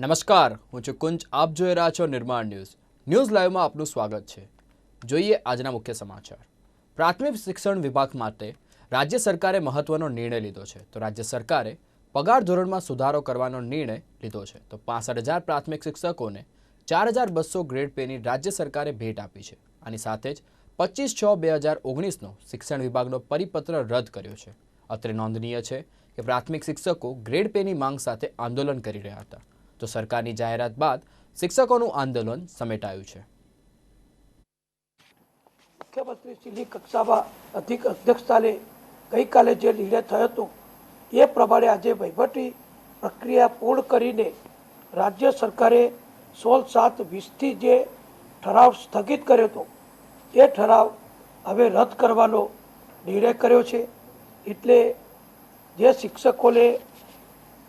નમસ્કાર, હું છું કુંજ, આપ જોઈ રહ્યા છો નિર્માણ ન્યૂઝ. ન્યૂઝ લાઈવમાં આપનું સ્વાગત છે. જોઈએ આજના મુખ્ય સમાચાર. પ્રાથમિક શિક્ષણ વિભાગ માટે રાજ્ય સરકારે મહત્વનો નિર્ણય લીધો છે. તો રાજ્ય સરકારે પગાર ધોરણમાં સુધારો કરવાનો નિર્ણય લીધો છે. તો પાસઠ હજાર પ્રાથમિક શિક્ષકોને ચાર હજાર બસો ગ્રેડ પેની રાજ્ય સરકારે ભેટ આપી છે. આની સાથે જ પચીસ છ બે હજાર ઓગણીસનો શિક્ષણ વિભાગનો પરિપત્ર રદ કર્યો છે. અત્રે નોંધનીય છે કે પ્રાથમિક શિક્ષકો ગ્રેડ પેની માંગ સાથે આંદોલન કરી રહ્યા હતા. તો સરકારની જાહેરાત બાદ શિક્ષકોનું આંદોલન સમેટાયું છે. મુખ્યમંત્રીશ્રીની કક્ષામાં અધિક અધ્યક્ષસ્થાને ગઈકાલે જે નિર્ણય થયો હતો, એ પ્રમાણે આજે વહીવટી પ્રક્રિયા પૂર્ણ કરીને રાજ્ય સરકારે સોળ સાત વીસથી જે ઠરાવ સ્થગિત કર્યો હતો, એ ઠરાવ હવે રદ કરવાનો નિર્ણય કર્યો છે. એટલે જે શિક્ષકોને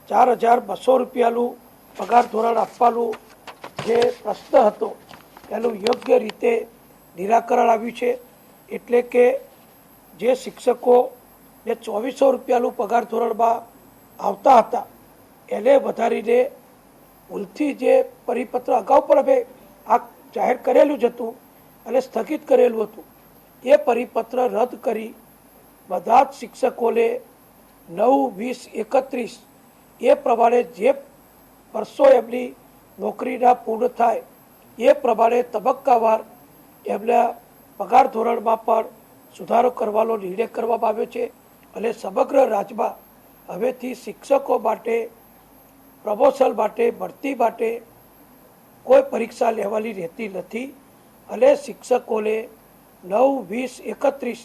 ચાર હજાર બસો રૂપિયાનું પગાર ધોરણ આપવાનું જે પ્રશ્ન હતો, એનું યોગ્ય રીતે નિરાકરણ આવ્યું છે. એટલે કે જે શિક્ષકો ને ચોવીસો રૂપિયાનું પગાર ધોરણમાં આવતા હતા, એને વધારીને ભૂલથી જે પરિપત્ર અગાઉ પણ અમે આ જાહેર કરેલું જ હતું અને સ્થગિત કરેલું હતું, એ પરિપત્ર રદ કરી બધા જ શિક્ષકોને નવ, વીસ, એકત્રીસ એ પ્રમાણે જે વર્ષો એમની નોકરીના પૂર્ણ થાય એ પ્રમાણે તબક્કાવાર એમના પગાર ધોરણમાં પણ સુધારો કરવાનો નિર્ણય કરવામાં આવ્યો છે અને સમગ્ર રાજ્યમાં હવેથી શિક્ષકો માટે, પ્રમોશન માટે, ભરતી માટે કોઈ પરીક્ષા લેવાની રહેતી નથી અને શિક્ષકોને નવ, વીસ, એકત્રીસ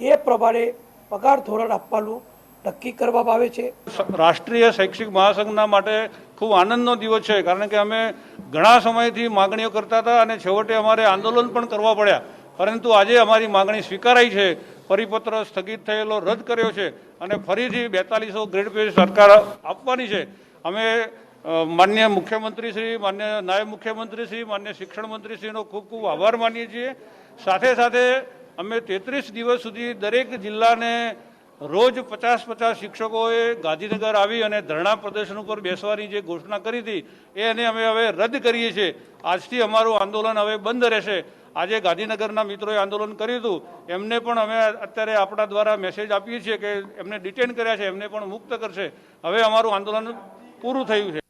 એ પ્રમાણે પગાર ધોરણ આપવાનું નક્કી કરવામાં આવે છે. રાષ્ટ્રીય શૈક્ષિક મહાસંઘના માટે ખૂબ આનંદનો દિવસ છે, કારણ કે અમે ઘણા સમયથી માગણીઓ કરતા હતા અને છેવટે અમારે આંદોલન પણ કરવા પડ્યા. પરંતુ આજે અમારી માગણી સ્વીકારાઈ છે, પરિપત્ર સ્થગિત થયેલો રદ કર્યો છે અને ફરીથી બેતાલીસો ગ્રેડ પે સરકાર આપવાની છે. અમે માન્ય મુખ્યમંત્રી શ્રી, માન્ય નાયબ મુખ્યમંત્રી શ્રી, માન્ય શિક્ષણ મંત્રીશ્રીનો ખૂબ ખૂબ આભાર માનીએ છીએ. સાથે સાથે અમે તેત્રીસ દિવસ સુધી દરેક જિલ્લાને રોજ પચાસ પચાસ શિક્ષકોએ ગાંધીનગર આવી અને ધરણા પ્રદર્શન ઉપર બેસવાની જે ઘોષણા કરી હતી એને અમે હવે રદ કરીએ છીએ. આજથી અમારું આંદોલન હવે બંધ રહેશે. આજે ગાંધીનગરના મિત્રોએ આંદોલન કર્યું હતું. એમને પણ અમે અત્યારે આપણા દ્વારા મેસેજ આપીએ છીએ કે એમને ડિટેન કર્યા છે, એમને પણ મુક્ત કરશે. હવે અમારું આંદોલન પૂરું થયું છે.